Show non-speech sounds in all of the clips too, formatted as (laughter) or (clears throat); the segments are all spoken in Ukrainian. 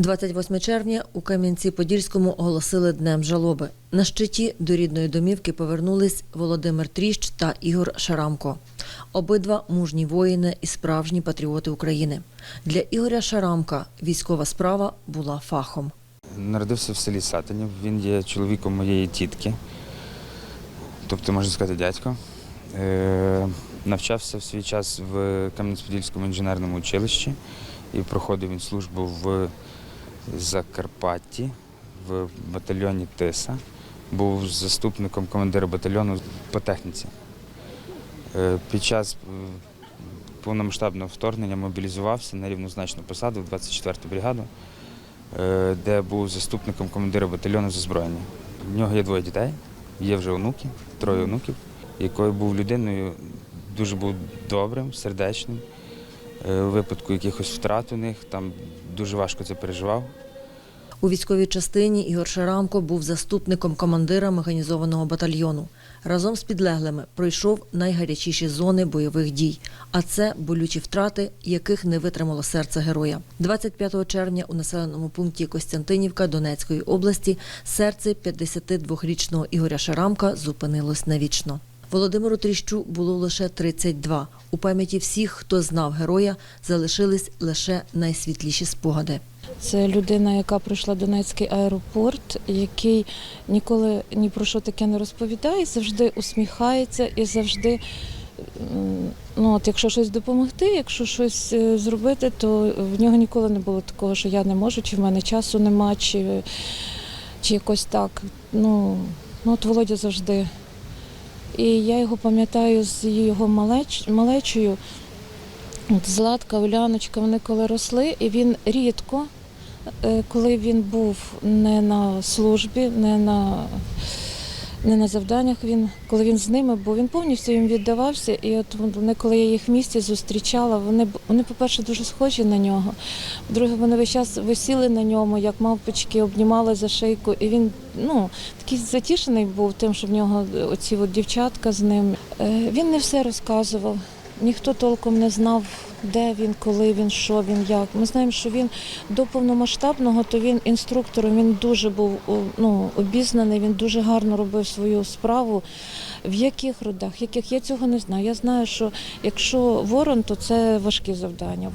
28 червня у Кам'янці-Подільському оголосили днем жалоби. На щиті до рідної домівки повернулись Володимир Тріщ та Ігор Шарамко. Обидва мужні воїни і справжні патріоти України. Для Ігоря Шарамка військова справа була фахом. Народився в селі Сатинів. Він є чоловіком моєї тітки, тобто, можна сказати, дядько. Е, навчався в свій час в Кам'янець-Подільському інженерному училищі і проходив він службу в Закарпатті в батальйоні Тиса. Був заступником командира батальйону по техніці. Е, під час е, повномасштабного вторгнення мобілізувався на рівнозначну посаду в 24-ту бригаду е, де був заступником командира батальйону з озброєння. В нього є двоє дітей, є вже онуки, троє онуків, якою був людиною дуже був добрим, сердечним. Е, У випадку якихось втрат у них там дуже важко це переживав. У військовій частині Ігор Шарамко був заступником командира механізованого батальйону. Разом з підлеглими пройшов найгарячіші зони бойових дій, а це болючі втрати, яких не витримало серце героя. 25 червня у населеному пункті Костянтинівка Донецької області серце 52-річного Ігоря Шарамка зупинилось навічно. Володимиру Тріщу було лише 32. У пам'яті всіх, хто знав героя, залишились лише найсвітліші спогади. Це людина, яка пройшла Донецький аеропорт, який ніколи ні про що таке не розповідає, завжди усміхається і завжди, ну от якщо щось допомогти, якщо щось е, зробити, то в нього ніколи не було такого, що я не можу, чи в мене часу нема, чи, чи якось так. Ну, ну от Володя завжди. І я його пам'ятаю з його малеч, малечою. От Златка, Уляночка, вони коли росли, і він рідко, е, коли він був не на службі, не на, не на завданнях, він, коли він з ними був, він повністю їм віддавався. І от вони, коли я їх в місті зустрічала, вони, вони по-перше, дуже схожі на нього. По-друге, вони весь час висіли на ньому, як мавпочки, обнімали за шийку. І він ну, такий затішений був тим, що в нього оці от дівчатка з ним. Е, Він не все розказував. Ніхто толком не знав, де він, коли він, що він, як. Ми знаємо, що він до повномасштабного, то він інструктором, він дуже був ну, обізнаний, він дуже гарно робив свою справу. В яких родах, яких я цього не знаю. Я знаю, що якщо ворон, то це важкі завдання.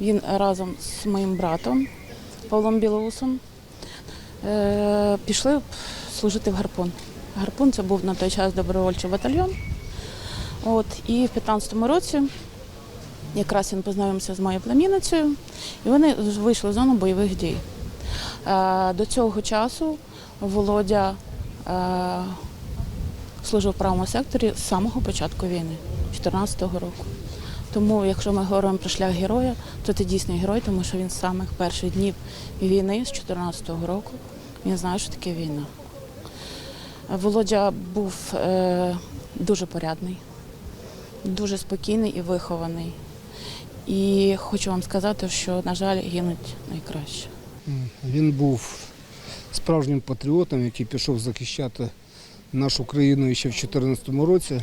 Він разом з моїм братом Павлом Білоусом е, пішли служити в гарпун. Гарпун це був на той час добровольчий батальйон. От, і в 15-му році якраз він познайомився з моєю племінницею, і вони вийшли в зону бойових дій. Е, до цього часу Володя е, служив в правому секторі з самого початку війни, 14-го року. Тому, якщо ми говоримо про шлях героя, то це дійсний герой, тому що він з самих перших днів війни з 14-го року він знає, що таке війна. Володя був е, дуже порядний, дуже спокійний і вихований. І хочу вам сказати, що, на жаль, гинуть найкраще. Він був справжнім патріотом, який пішов захищати нашу країну ще в 2014 році.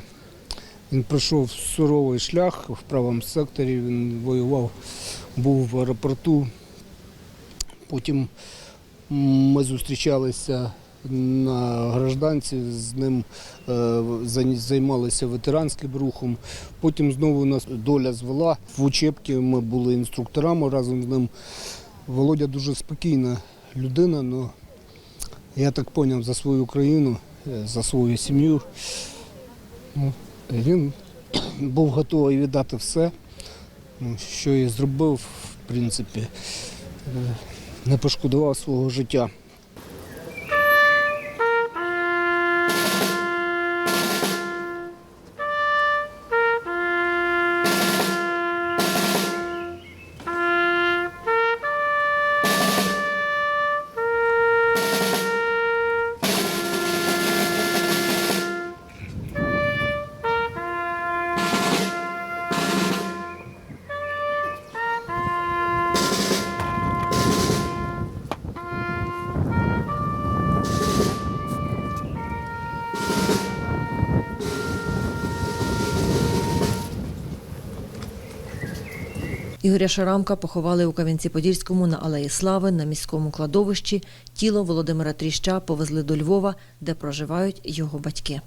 Він пройшов суровий шлях в правому секторі, він воював, був в аеропорту. Потім ми зустрічалися на гражданці, з ним е, займалися ветеранським рухом. Потім знову нас доля звела. В учебці ми були інструкторами разом з ним. Володя дуже спокійна людина, але я так зрозумів за свою країну, е, за свою сім'ю. Ну, Він (clears throat) був готовий віддати все, ну, що і зробив, в принципі, Е, не пошкодував свого життя. Ігоря Шарамка поховали у Кам'янці-Подільському на Алеї Слави на міському кладовищі. Тіло Володимира Тріща повезли до Львова, де проживають його батьки.